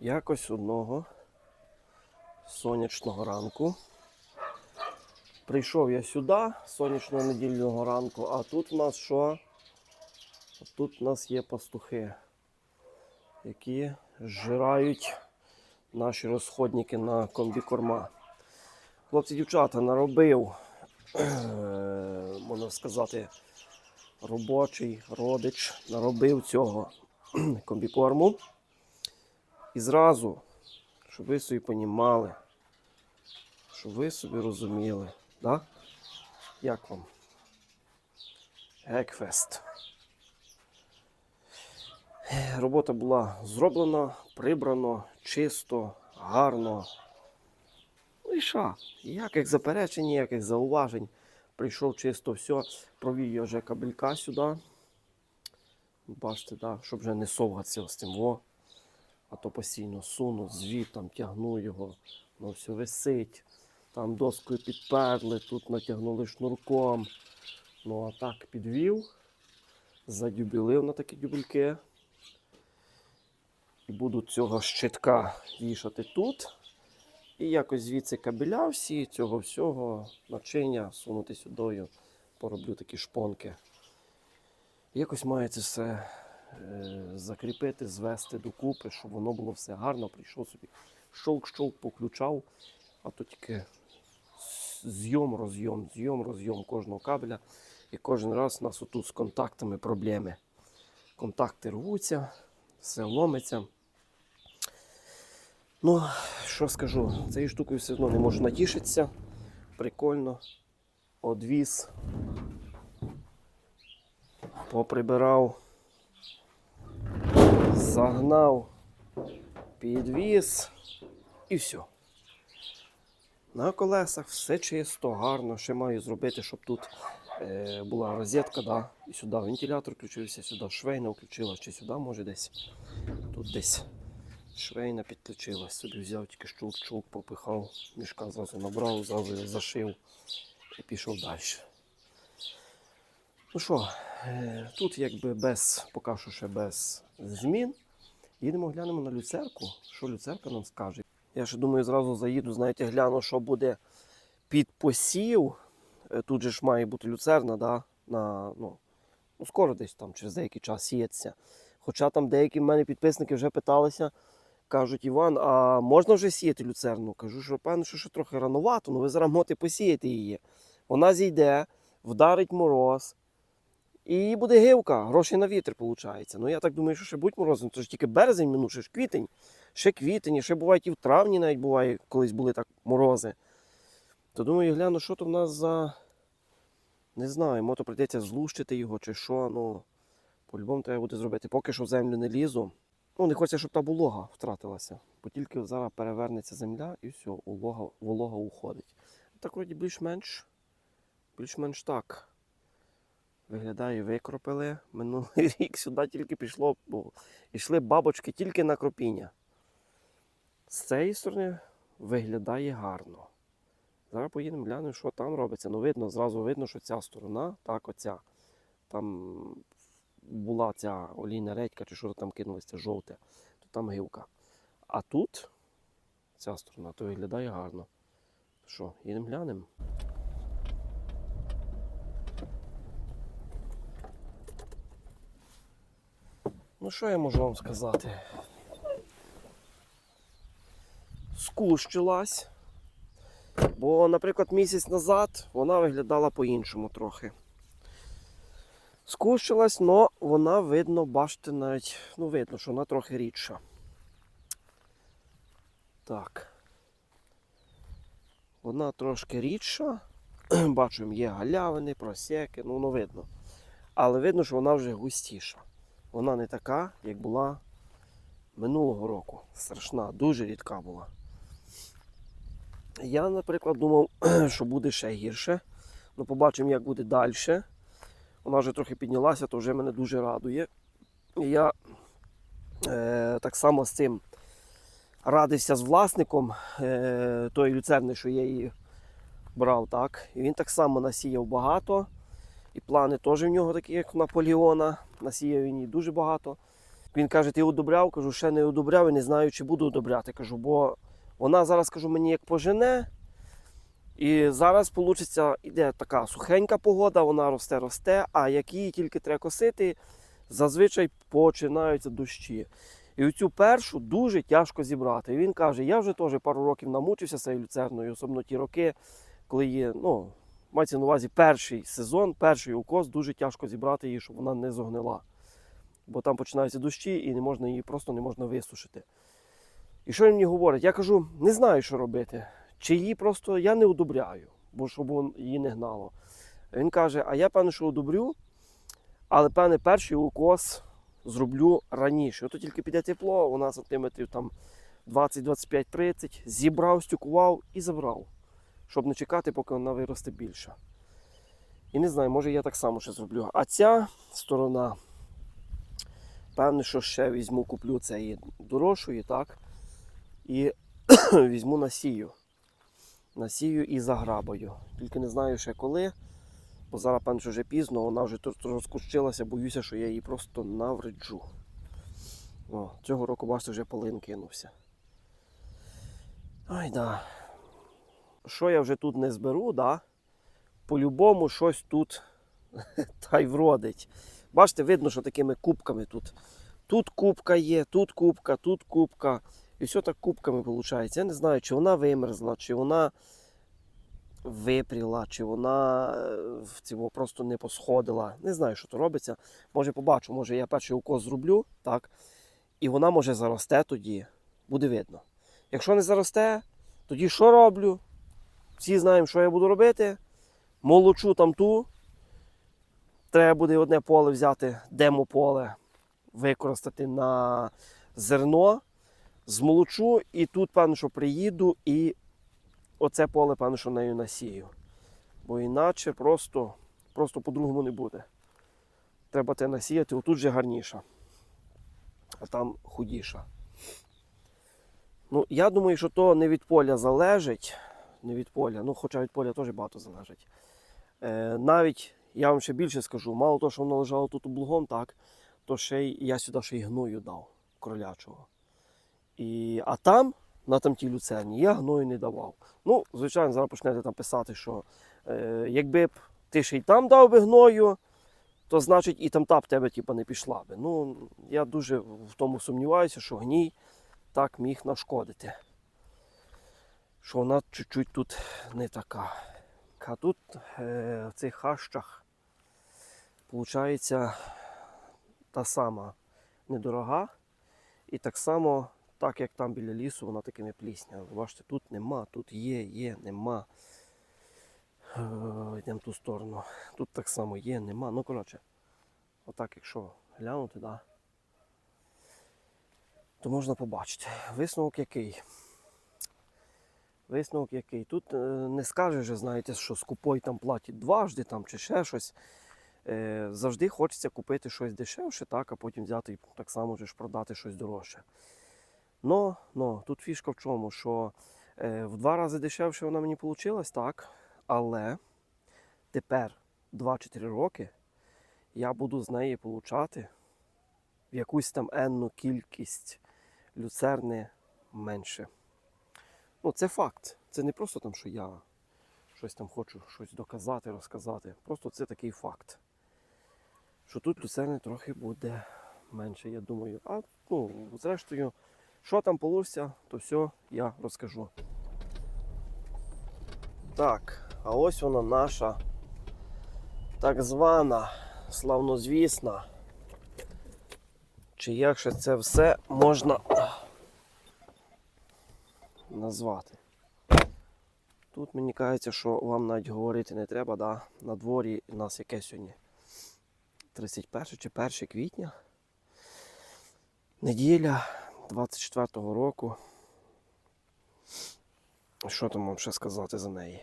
Якось одного сонячного ранку. Прийшов я сюди сонячного недільного ранку, а тут у нас що? Тут у нас є пастухи, які зжирають наші розходники на комбікорма. Хлопці, дівчата, наробив, е, можна сказати, робочий родич, наробив цього комбікорму. І зразу, щоб ви собі понімали, щоб ви собі розуміли, да? як вам? Гекфест. Робота була зроблена, прибрано, чисто, гарно. Ну і що? Ніяких заперечень, ніяких зауважень. Прийшов чисто все, провів я вже кабелька сюди. Бачите, да, щоб вже не совгатися з цим. Во. А то постійно суну, звітом, тягну його, воно все висить. Там доскою підперли, тут натягнули шнурком. Ну а так підвів, задюбілив на такі дюбельки. І буду цього щитка вішати тут. І якось звідси кабеля всі, цього всього, начиня, сунути сюдою, пороблю такі шпонки. Якось має це все закріпити, звести докупи, щоб воно було все гарно. Прийшов собі, щолк-щолк поключав, а то тільки зйом, розйом, зйом, розйом кожного кабеля. І кожен раз у нас отут з контактами проблеми. Контакти рвуться, все ломиться. Ну, що скажу, цією штукою все одно не можу натішитися. Прикольно. Одвіз. Поприбирав. Загнав. Підвіз. І все. На колесах все чисто, гарно. Ще маю зробити, щоб тут е, була розетка, да. і сюди вентилятор включився, сюди швейна включила, чи сюди може десь. Тут десь швейна підключилась. Собі взяв тільки щулк-чулк, попихав, мішка зразу набрав, зразу зашив і пішов далі. Ну що, е, тут якби без, поки що ще без змін. Їдемо глянемо на люцерку. Що люцерка нам скаже? Я ще думаю, зразу заїду, знаєте, гляну, що буде під посів. Е, Тут же ж має бути люцерна, да? на, ну, ну, скоро десь там через деякий час сіється. Хоча там деякі в мене підписники вже питалися, кажуть, Іван, а можна вже сіяти люцерну? Кажу, що певно, що ще трохи рановато, ну ви зараз можете посіяти її. Вона зійде, вдарить мороз, і буде гивка, гроші на вітер, виходить. Ну я так думаю, що ще будь морозом, це ж тільки березень минув, ж квітень, ще квітень, ще бувають і в травні навіть буває, колись були так морози. То думаю, гляну, що то в нас за. Не знаю, мото прийдеться злущити його чи що. Ну, по-любому треба буде зробити. Поки що в землю не лізу. Ну, не хочеться, щоб та волога втратилася. Бо тільки зараз перевернеться земля і все, волога, волога уходить. Так вроді більш-менш. Більш-менш так. Виглядає, викропили. Минулий рік сюди тільки пішло, бо йшли бабочки тільки на кропіння. З цієї сторони виглядає гарно. Зараз поїдемо глянемо, що там робиться. Ну, видно, зразу видно, що ця сторона, так, оця. Там була ця олійна редька, чи що там кинулося, це жовте, то там гілка. А тут ця сторона, то виглядає гарно. Що, їдемо глянемо? Ну, що я можу вам сказати? Скущилась. Бо, наприклад, місяць назад вона виглядала по-іншому трохи. Скущилась, але вона видно, бачите, навіть, ну, видно, що вона трохи рідша. Так. Вона трошки рідша. Бачимо, є галявини, просеки, ну воно видно. Але видно, що вона вже густіша. Вона не така, як була минулого року. Страшна, дуже рідка була. Я, наприклад, думав, що буде ще гірше. Ну, побачимо, як буде далі. Вона вже трохи піднялася, то вже мене дуже радує. І я е, так само з цим радився з власником е, тої люцерни, що я її брав. так. І він так само насіяв багато. І плани теж в нього такі, як Наполеона. Насіяв він її дуже багато. Він каже, ти одобряв? Кажу, ще не одобряв і не знаю, чи буду одобряти. Кажу, бо вона зараз кажу, мені як пожене. І зараз вийде, іде така сухенька погода, вона росте, росте, а як її тільки треба косити, зазвичай починаються дощі. І оцю першу дуже тяжко зібрати. І він каже: я вже теж пару років намучився цією люцерною, особливо ті роки, коли є, ну, мається на увазі перший сезон, перший укос, дуже тяжко зібрати її, щоб вона не зогнила. Бо там починаються дощі і не можна її просто не можна висушити. І що він мені говорить? Я кажу, не знаю, що робити. Чи її просто я не одобряю, бо щоб її не гнало. Він каже: а я певне, що одобрю, але певне перший укос зроблю раніше. Ото тільки піде тепло, вона сантиметрів там 20, 25, 30, зібрав, стюкував і забрав, щоб не чекати, поки вона виросте більше. І не знаю, може я так само ще зроблю. А ця сторона, певне, що ще візьму, куплю цієї дорожчої, так? І візьму насію. Насію і заграбаю. Тільки не знаю ще коли, бо зараз, певно, що вже пізно, вона вже розкущилася, боюся, що я її просто навреджу. О, цього року, бачите, вже полин кинувся. Ай да. Що я вже тут не зберу, да? по-любому щось тут та й вродить. Бачите, видно, що такими кубками тут. Тут кубка є, тут кубка, тут кубка. І все так кубками виходить. Я не знаю, чи вона вимерзла, чи вона випріла, чи вона е, цього просто не посходила. Не знаю, що то робиться. Може побачу, може я перший укос зроблю, так, і вона може заросте тоді. Буде видно. Якщо не заросте, тоді що роблю? Всі знаємо, що я буду робити. Молочу там ту. Треба буде одне поле взяти, демо-поле, використати на зерно, змолочу, і тут, певно, що приїду, і оце поле, певно, що нею насію. Бо іначе просто, просто по-другому не буде. Треба те насіяти, отут же гарніша, а там худіша. Ну, я думаю, що то не від поля залежить. Не від поля, ну хоча від поля теж багато залежить. Е, навіть я вам ще більше скажу, мало того, що воно лежало тут облугом, так, то ще й я сюди ще й гною дав кролячого. І, а там, на тамтій люцерні, я гною не давав. Ну, звичайно, зараз почнете там писати, що е, якби б ти ще й там дав би гною, то значить і там та б тебе типу, не пішла би. Ну, я дуже в тому сумніваюся, що гній так міг нашкодити. Що вона чуть-чуть тут не така. А тут е, в цих хащах виходить та сама недорога. І так само, так як там біля лісу, вона такими пліснями. Бачите, тут нема, тут є, є, нема. Е, Йдемо ту сторону. Тут так само є, нема. Ну, коротше, отак, якщо глянути, да, то можна побачити. Висновок який. Висновок який. Тут е, не скажеш, знаєте, що скупой там платить дважди там, чи ще щось. Е, завжди хочеться купити щось дешевше, так, а потім взяти і так само ж продати щось дорожче. Но, но тут фішка в чому, що е, в два рази дешевше вона мені вийшла, так, але тепер 2-4 роки я буду з неї получати в якусь там енну кількість люцерни менше. Ну, це факт. Це не просто там, що я щось там хочу щось доказати, розказати. Просто це такий факт. Що тут люцерни трохи буде менше, я думаю. А ну, зрештою, що там вийде, то все я розкажу. Так, а ось вона наша так звана славнозвісна. Чи як ще це все можна назвати. Тут мені кажеться, що вам навіть говорити не треба, да? на дворі у нас яке сьогодні? 31 чи 1 квітня. Неділя 24-го року. Що там вам ще сказати за неї?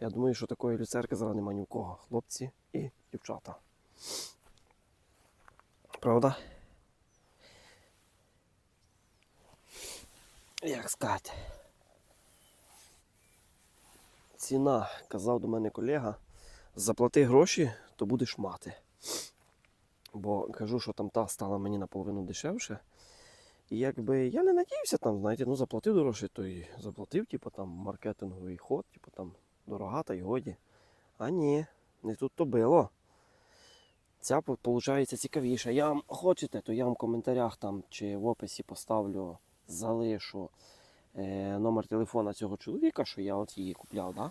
Я думаю, що такої люцерки зараз немає ні у кого. Хлопці і дівчата. Правда? Як сказати? Ціна, казав до мене колега, заплати гроші, то будеш мати. Бо кажу, що там та стала мені наполовину дешевше. І якби я не надіявся там, знаєте, ну заплатив дорожче, то і заплатив, типу там маркетинговий ход, типу там дорога та й годі. А ні, не тут то було. Ця виходить цікавіша. Я вам хочете, то я вам в коментарях там чи в описі поставлю, залишу е, номер телефона цього чоловіка, що я от її купляв, да?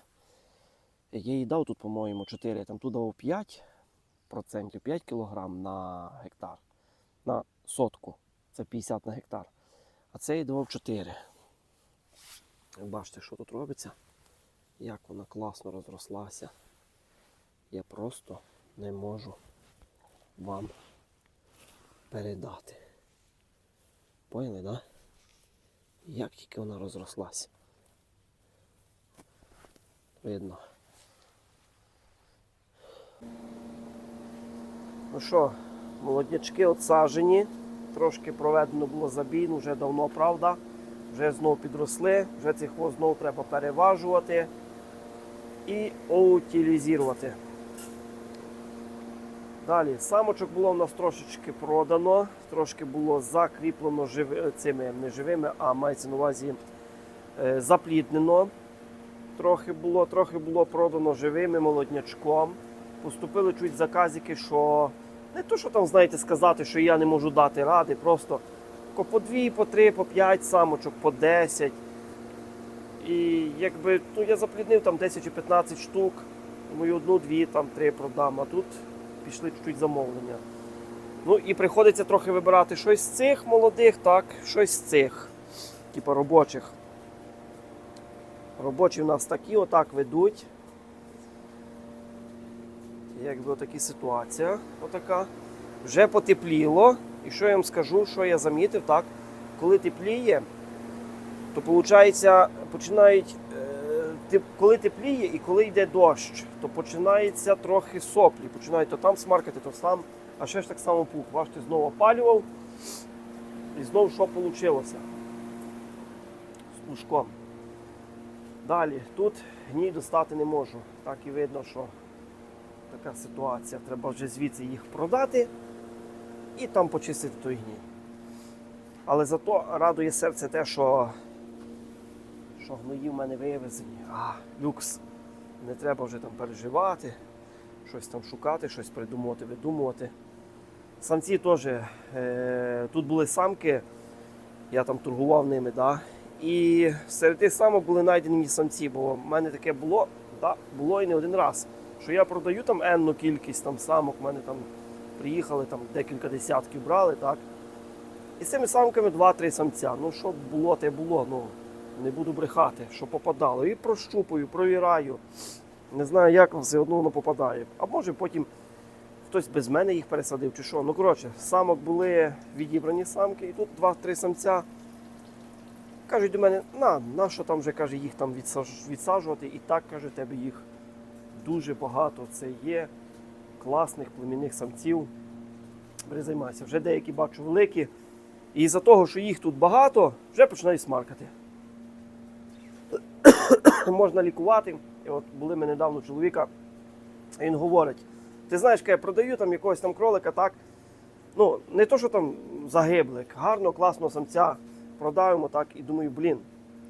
Я їй дав тут, по-моєму, 4, там тут дав 5 процентів, 5 кілограм на гектар. На сотку. Це 50 на гектар. А це я давав 4. Як Бачите, що тут робиться? Як вона класно розрослася. Я просто не можу вам передати. Поняли, да? Як тільки вона розрослася. Видно. Ну що, молоднячки отсаджені, трошки проведено було забій, ну, вже давно, правда. Вже знову підросли, вже цей хвост знову треба переважувати і утилізувати. Далі, самочок було в нас трошечки продано, трошки було закріплено живи, цими не живими, а мається на увазі е, запліднено. Трохи було, трохи було продано живими молоднячком. Поступили чуть заказики, що не то, що там, знаєте, сказати, що я не можу дати ради, просто по дві, по три, по п'ять самочок, по 10. І якби ну, я запліднив там 10 чи 15 штук, мою одну-дві, там три продам, а тут пішли чуть-чуть замовлення. Ну і приходиться трохи вибирати щось з цих молодих, так, щось з цих, типу робочих. Робочі в нас такі отак ведуть. Якби отакі ситуація. Отака. Вже потепліло. І що я вам скажу, що я замітив, так, коли тепліє, то виходить, починають, коли тепліє і коли йде дощ, то починається трохи соплі. Починають то там смаркати, то там, а ще ж так само пух. Бачите, знову опалював. І знову що вийшло з пушком. Далі, тут гній достати не можу. Так і видно, що така ситуація. Треба вже звідси їх продати і там почистити той гній. Але зато радує серце те, що, що гної в мене вивезені. А, люкс. Не треба вже там переживати, щось там шукати, щось придумувати, видумувати. Самці теж. Е, тут були самки, я там торгував ними, да? і серед тих самок були знайдені самці, бо в мене таке було, да, було і не один раз. Що я продаю там енну кількість там самок, в мене там приїхали, там декілька десятків брали, так? І з цими самками 2-3 самця. Ну, що було, те було. Ну, не буду брехати, що попадало. І прощупую, провіраю. Не знаю, як все одно воно попадає. А може потім хтось без мене їх пересадив чи що. Ну, коротше, самок були відібрані самки, і тут 2-3 самця. Кажуть до мене, на, на що там вже каже, їх там відсаджувати. І так каже, тебе їх дуже багато. Це є класних племінних самців. Бери займайся. Вже деякі бачу великі. І за того, що їх тут багато, вже починають смаркати. Можна лікувати. І от були ми недавно чоловіка, він говорить: ти знаєш, я продаю там якогось там кролика, так. Ну, не то, що там загиблик, гарного, класного самця продаємо так і думаю, блін,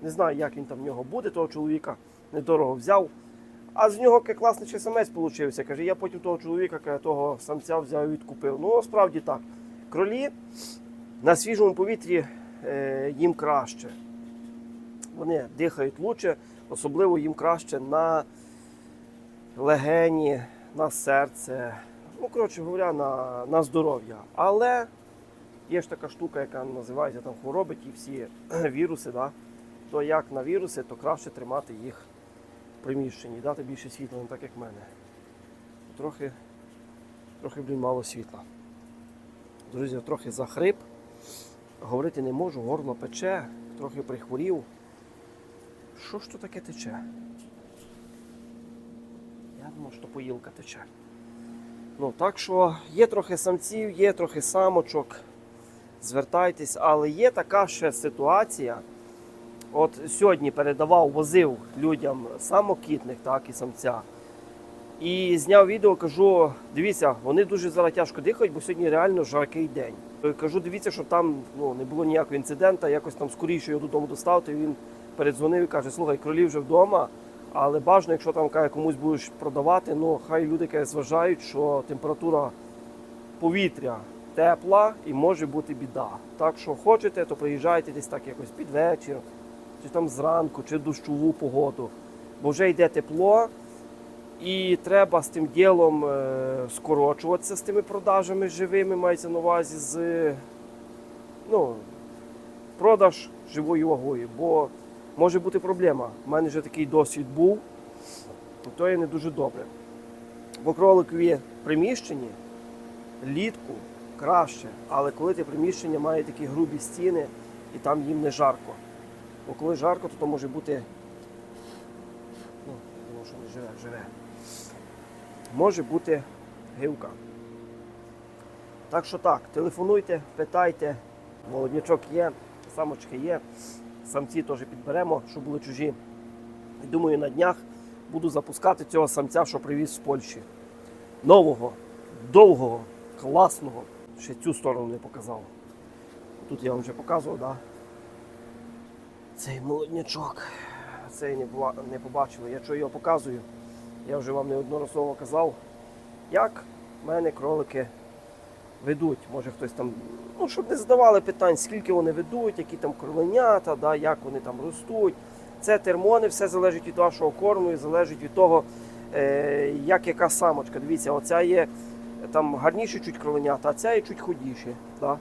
не знаю, як він там в нього буде, того чоловіка недорого взяв. А з нього класний ще самець получився. Каже, я потім того чоловіка того самця взяв і відкупив. Ну, справді так. Кролі на свіжому повітрі е, їм краще. Вони дихають лучше, особливо їм краще на легені, на серце. Ну, коротше говоря, на, на здоров'я. Але є ж така штука, яка називається там хвороби, ті всі віруси. Да? То як на віруси, то краще тримати їх в приміщенні, дати більше світла, не так як в мене. Трохи, трохи блін, мало світла. Друзі, трохи захрип. Говорити не можу, горло пече, трохи прихворів. Що ж то таке тече? Я думав, що поїлка тече. Ну, так що є трохи самців, є трохи самочок. Звертайтесь, але є така ще ситуація. От сьогодні передавав, возив людям самокітних, так і самця. І зняв відео, кажу, дивіться, вони дуже зараз тяжко дихають, бо сьогодні реально жаркий день. Кажу, дивіться, щоб там ну, не було ніякого інциденту, якось там скоріше його додому доставити. Він передзвонив і каже, слухай, кролі вже вдома, але бажано, якщо там каже, комусь будеш продавати, ну хай люди каже, зважають, що температура повітря тепла і може бути біда. Так що хочете, то приїжджайте десь так якось під вечір, чи там зранку, чи дощову погоду. Бо вже йде тепло, і треба з тим ділом е, скорочуватися з тими продажами живими, мається на увазі з ну, продаж живою вагою. Бо може бути проблема. У мене вже такий досвід був, то є не дуже добре. Бо кроликові приміщенні літку краще, але коли те приміщення має такі грубі стіни і там їм не жарко. Бо коли жарко, то, то може бути. Ну, думав, що не живе, живе. Може бути гивка. Так що так, телефонуйте, питайте, молоднячок є, самочки є, самці теж підберемо, щоб були чужі. Думаю, на днях буду запускати цього самця, що привіз з Польщі. Нового, довгого, класного. Ще цю сторону не показав. Тут я вам вже показував, да? Цей молоднячок. Цей не, була, не побачили. Я що його показую, я вже вам неодноразово казав, як в мене кролики ведуть. Може хтось там, ну, щоб не задавали питань, скільки вони ведуть, які там кроленята, да, як вони там ростуть. Це термони, все залежить від вашого корму і залежить від того, е, як яка самочка. Дивіться, оця є там гарніші чуть кроленята, а ця є чуть худіші. Да?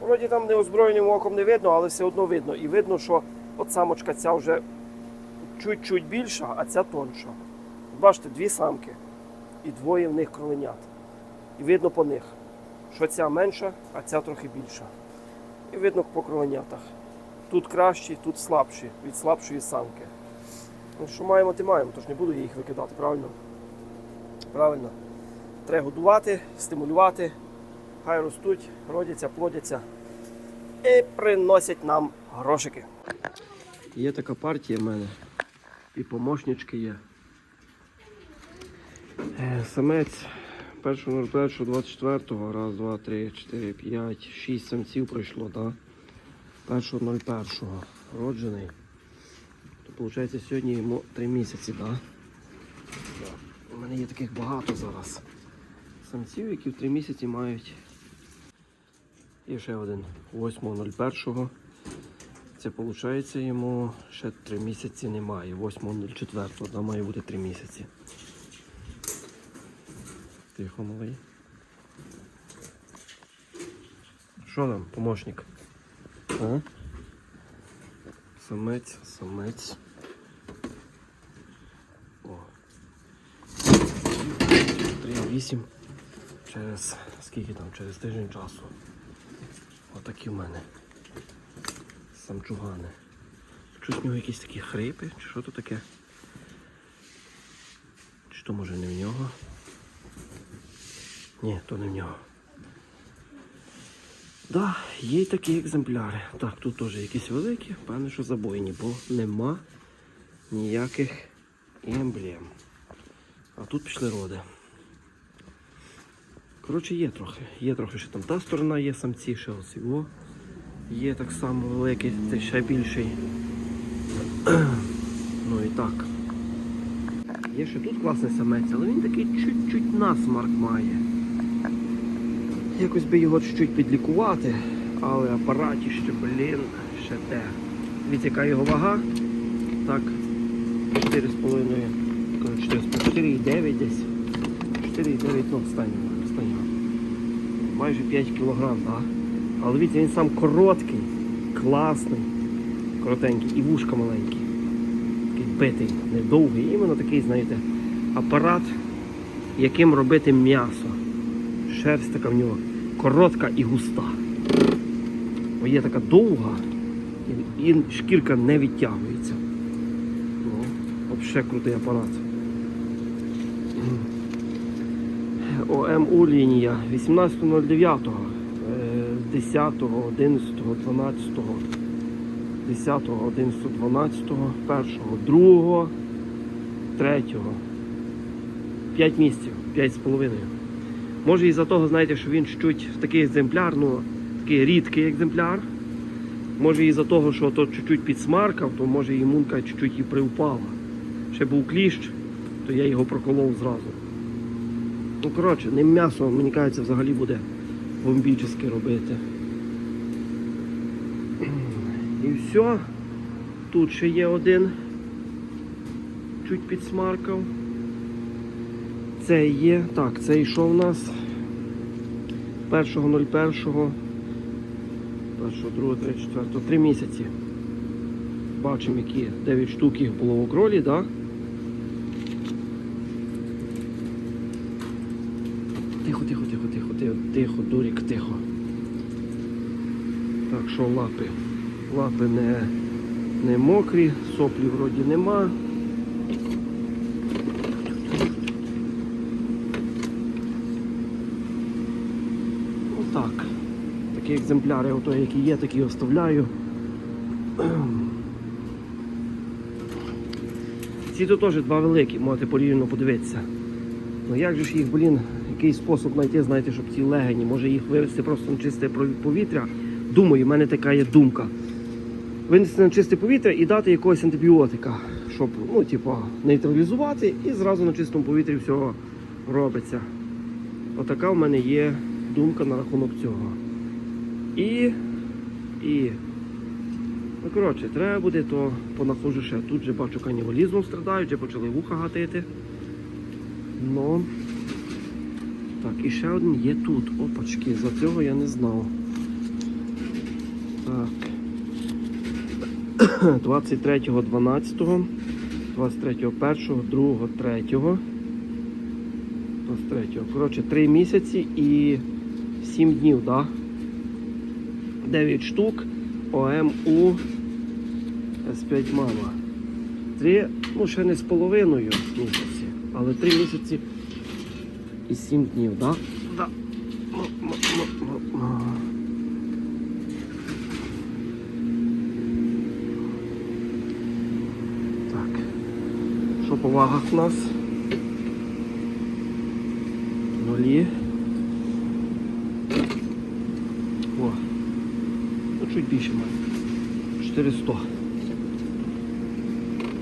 Вроді там неозброєним оком не видно, але все одно видно. І видно, що от самочка ця вже чуть-чуть більша, а ця тонша. Бачите, дві самки і двоє в них кроленят. І видно по них, що ця менша, а ця трохи більша. І видно по кроленятах. Тут кращі, тут слабші від слабшої самки. Ну, що маємо, ти маємо, тож не буду я їх викидати, правильно? Правильно. Треба годувати, стимулювати, хай ростуть, родяться, плодяться і приносять нам грошики. Є така партія в мене. І помощнички є. Е, Самець 1.01.24, раз, два, три, чотири, п'ять, шість самців пройшло, так? 1.01 роджений. То виходить сьогодні йому 3 місяці, так? У мене є таких багато зараз. Самців, які в 3 місяці мають. І ще один 8.01. Це виходить йому ще 3 місяці немає. 8.04, там має бути 3 місяці. Тихо, малий. Що нам, помощник? А? Самець, самець. О. 3,8 через скільки там, через тиждень часу. Отакі в мене. Самчугани. Щось в нього якісь такі хрипи, чи що то таке? Чи то може не в нього? Ні, то не в нього. Да, є й такі екземпляри. Так, тут теж якісь великі, певне, що забойні, бо нема ніяких емблем. А тут пішли роди. Коротше, є трохи. Є трохи ще там та сторона, є самці, ще ось його. Є так само великий, це ще більший. ну і так. Є ще тут класний самець, але він такий чуть-чуть насмарк має. Якось би його чуть-чуть підлікувати, але апаратіще, блін, ще те. Дивіться, яка його вага. Так, 4,5, 4,9 десь. 4,9, ну, останнього. Майже 5 кілограм, так. Але дивіться, він сам короткий, класний, коротенький і вушка маленькі. Такий битий, недовгий. Іменно такий, знаєте, апарат, яким робити м'ясо. Шерсть така в нього коротка і густа. Бо є така довга, і, шкірка не відтягується. Ну, Взагалі крутий апарат. ОМУ лінія 18.09, е, 10, 11, 12, 10, 11, 12, 1, 2, 3, 5 місяців, 5 з половиною. Може із-за того, знаєте, що він чуть такий екземпляр, ну такий рідкий екземпляр. Може із-за того, що то чуть-чуть підсмаркав, то може імунка чуть-чуть і приупала. Ще був кліщ, то я його проколов зразу. Ну, коротше, ним м'ясо, мені кажеться, взагалі буде бомбічне робити. І все. Тут ще є один. Чуть підсмаркав. Це є. Так, це йшов у нас 1.01. 1, 2, 3, 4, 3 місяці. Бачимо, які 9 штук їх було в окролі, так? Тихо, тихо, тихо, тихо, тихо, тихо, дурік, тихо. Так, що лапи? Лапи не, не мокрі, соплі вроді нема. Отак. Такі екземпляри, ото, які є, такі оставляю. Ці тут теж два великі, можете порівняно подивитися. Ну як же ж їх, блін, який спосіб знайти, знаєте, щоб ці легені, може їх вивести просто на чисте повітря. Думаю, в мене така є думка. Винести на чисте повітря і дати якогось антибіотика, щоб ну, типу, нейтралізувати і зразу на чистому повітрі всього робиться. Отака в мене є думка на рахунок цього. І. І. Ну, коротше, треба буде, то понаходжу ще. Тут же бачу канібалізмом страдають, вже почали вуха гатити. Ну. Так, і ще один є тут. Опачки, за цього я не знав. Так. 23.12, 23.1, 2, 3. 23. Коротше, 3 місяці і 7 днів, так? 9 штук ОМУ С5 мама. 3, ну ще не з половиною місяці, але 3 місяці і 7 днів, так? Да? Ну. Так. Що по вагах у нас? Нулі. 4100.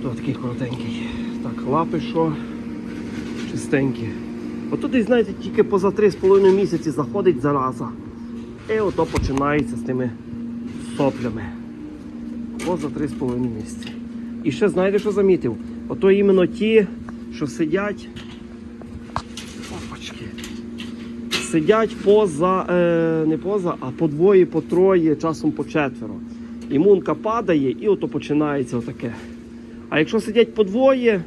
То такий коротенький. Так, лапи що? Чистенькі. Отуди, знаєте, тільки поза 3,5 місяці заходить зараза. І ото починається з тими соплями. Поза 3,5 місяці. І ще знаєте, що замітив? Ото іменно ті, що сидять. Опачки. Сидять поза, е, не поза, а по двоє, по троє, часом по четверо. Імунка падає і ото починається отаке. А якщо сидять по двоє,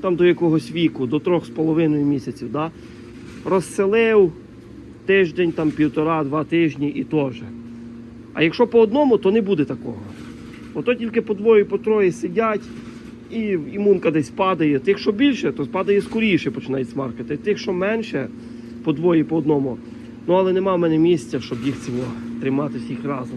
там до якогось віку, до трьох з половиною місяців, да? розселив тиждень, там півтора-два тижні і теж. А якщо по одному, то не буде такого. Ото тільки по двоє, по троє сидять, і імунка десь падає. Тих, що більше, то падає скоріше, починають смаркати. Тих, що менше, по двоє, по одному. Ну але нема в мене місця, щоб їх цього тримати всіх разом.